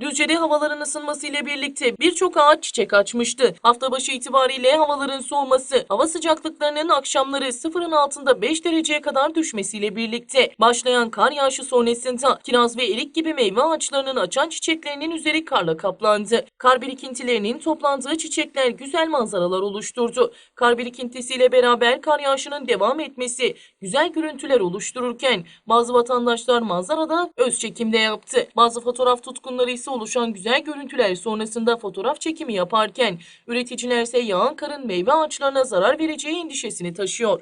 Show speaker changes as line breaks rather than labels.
Düzce'de havaların ısınmasıyla birlikte birçok ağaç çiçek açmıştı. Hafta başı itibariyle havaların soğuması, hava sıcaklıklarının akşamları sıfırın altında 5 dereceye kadar düşmesiyle birlikte başlayan kar yağışı sonrasında kiraz ve erik gibi meyve ağaçlarının açan çiçeklerinin üzeri karla kaplandı. Kar birikintilerinin toplandığı çiçekler güzel manzaralar oluşturdu. Kar birikintisiyle beraber kar yağışının devam etmesi güzel görüntüler oluştururken bazı vatandaşlar manzarada öz çekimde yaptı. Bazı fotoğraf tutkunları ise oluşan güzel görüntüler sonrasında fotoğraf çekimi yaparken üreticiler ise yağan karın meyve ağaçlarına zarar vereceği endişesini taşıyor.